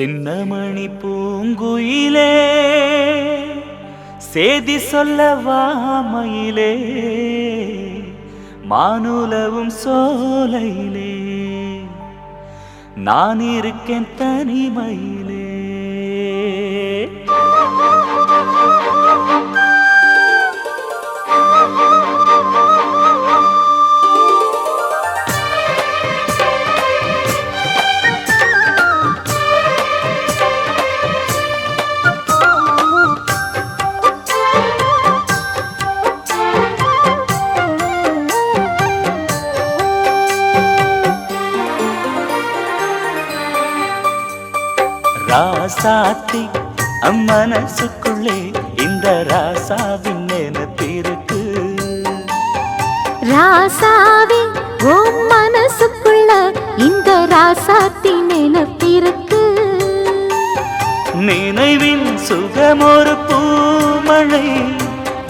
சின்னமணி பூங்குயிலே சேதி சொல்ல வாமையிலே மானுலவும் சோலையிலே. நான் இருக்கேன் தனிமையிலே. ராசாத்தி அம்மனசுக்குள்ளே இந்த ராசாவின் நினைப்பிருக்கு ராசாவே உன் மனசுக்குள்ள இந்த ராசாத்தி நினைப்பிருக்கு நினைவின் சுகமொரு பூமழை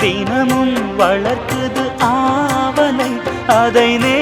தினமும் வளர்க்குது ஆவலை அதை நேரில்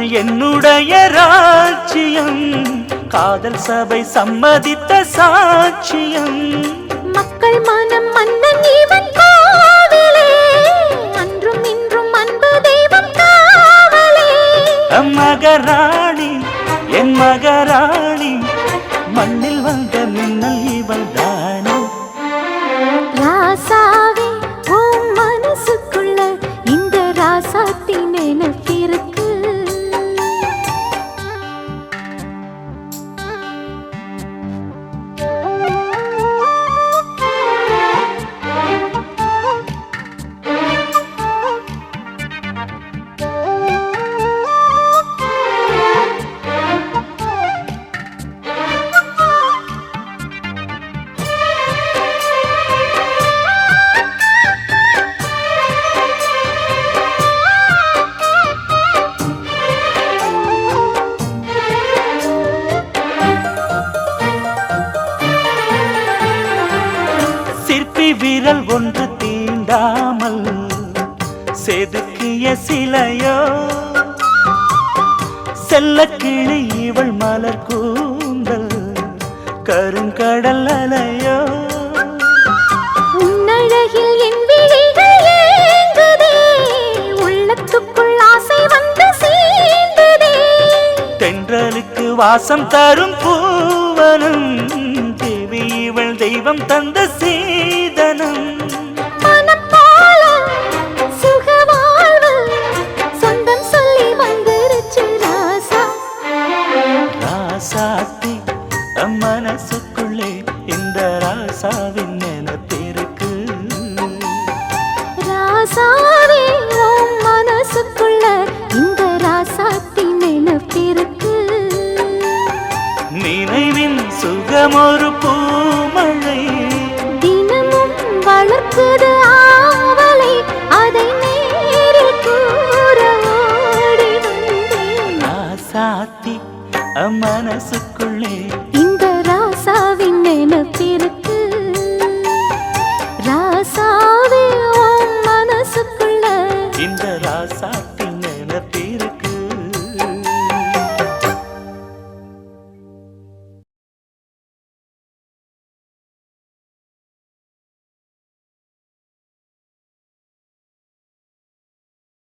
கண்ணீவள் என்னுடைய ராஜ்யம். காதல் சபை சம்மதித்த சாட்சியம். மக்கள் மனம் மன்னன் இவன் அன்றும் இன்றும் அன்பு தெய்வம் மகராணி என் மகராணி மண்ணில் வந்த மின்னல் இவள் தானே. ராசாவே சிற்பி விரல் ஒன்று தீண்டாமல் செதுக்கிய சிலையோ? செல்ல கிளி இவள் மலர் கூந்தல் கருங்கடல் அலையோ? உன்னழகில் என் தென்றலுக்கு வாசம் தரும் பூவனம் தெய்வம் தந்த சீதனம். ராசாத்தி மனசுக்குள்ளே இந்த ராசாவின் நினைப்பிருக்கு ராசாவே மனசுக்குள்ள இந்த ராசாத்தி நினைப்பிருக்கு நினைவின் சுகமொரு பூமழை ராசாத்தி மனசுக்குள்ளே இந்த ராசாவின் நினைப்பிருக்கு ராசாவே மனசுக்குள்ள. இந்த ராசா